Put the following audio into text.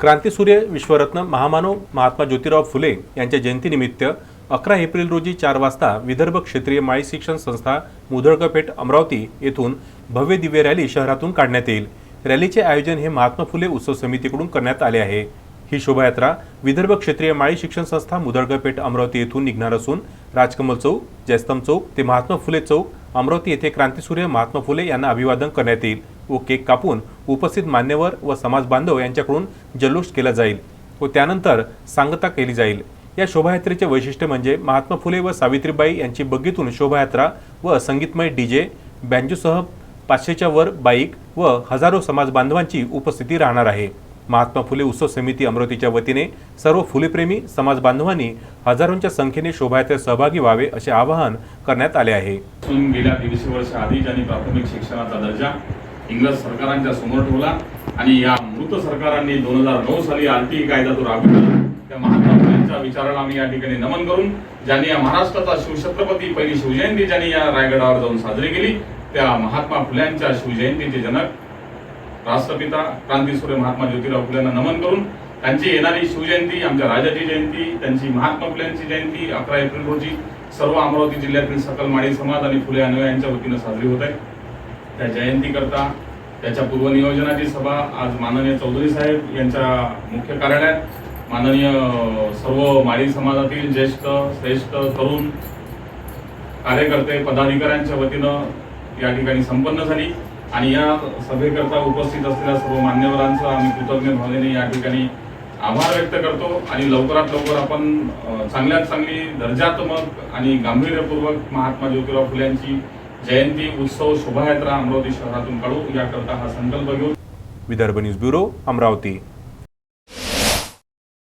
क्रांतीसूर्य विश्वरत्न महामानव महात्मा ज्योतिराव फुले यांच्या जयंतीनिमित्त अकरा एप्रिल रोजी चार वाजता विदर्भ क्षेत्रीय माळी शिक्षण संस्था मुधळकपेठ अमरावती येथून भव्य दिव्य रॅली शहरातून काढण्यात येईल. रॅलीचे आयोजन हे महात्मा फुले उत्सव समितीकडून करण्यात आले आहे. ही शोभायात्रा विदर्भ क्षेत्रीय माळी शिक्षण संस्था मुदळगपेठ अमरावती येथून निघणार असून राजकमल चौक जयस्तम चौक ते महात्मा फुले चौक अमरावती येथे क्रांतीसूर्य महात्मा फुले यांना अभिवादन करण्यात येईल. व केक कापून उपस्थित मान्यवर व समाज बांधव यांच्याकडून जल्लोष केला जाईल व त्यानंतर सांगता केली जाईल. या शोभायात्रेचे वैशिष्ट्य म्हणजे महात्मा फुले व सावित्रीबाई यांची बग्गीतून शोभायात्रा व संगीतमय डीजे बँजूसह पाचशेच्या वर बाईक व हजारो समाज बांधवांची उपस्थिती राहणार आहे. महात्मा फुले उत्सव समिती अमरावतीच्या वतीने सर्व फुलेप्रेमी समाज बांधवांनी हजारोंच्या संख्येने शोभायात्रेत सहभागी व्हावे असे आवाहन करण्यात आले आहे. गेल्या दीडशे वर्ष आधी ज्यांनी प्राथमिक शिक्षणाचा दर्जा इंग्रज सरकारांच्या समोर ठेवला आणि या मृत सरकारांनी दोन हजार नऊ साली आरटीई कायदा तो राबविला त्या महात्मा फुलेंच्या विचाराला आम्ही या ठिकाणी नमन करून ज्यांनी या महाराष्ट्राचा शिवछत्रपती पहिली शिवजयंती ज्यांनी या रायगडावर जाऊन साजरी केली त्या महात्मा फुल्यांच्या शिवजयंतीचे जनक राष्ट्रपिता क्रांतीसूर्य महात्मा ज्योतिराव फुलेंना नमन करून त्यांची येणारी शिवजयंती आमच्या राजाची जयंती त्यांची महात्मा फुल्यांची जयंती अकरा एप्रिल रोजी सर्व अमरावती जिल्ह्यातील सकल माळी समाज आणि फुले अनुयायांच्या वतीनं साजरी होत आहे. त्या जयंतीकरता त्याच्या पूर्वनियोजनाची सभा आज माननीय चौधरी साहेब यांच्या मुख्य कार्यालयात. माननीय सर्व माळी समाजातील ज्येष्ठ श्रेष्ठ तरुण कार्यकर्ते पदाधिकाऱ्यांच्या वतीनं या ठिकाणी संपन्न झाली. आणि या सभेकरता उपस्थित असलेल्या सर्व मान्यवरांचं आम्ही कृतज्ञ भावनेने या ठिकाणी आभार व्यक्त करतो आणि लवकरात लवकर आपण चांगल्यात चांगली दर्जात्मक आणि गांभीर्यपूर्वक महात्मा ज्योतिराव फुले यांची जयंती उत्सव शोभायात्रा अमरावती शहरातून काढू. याकरता हा संकल्प घेऊन विदर्भ न्यूज ब्युरो अमरावती.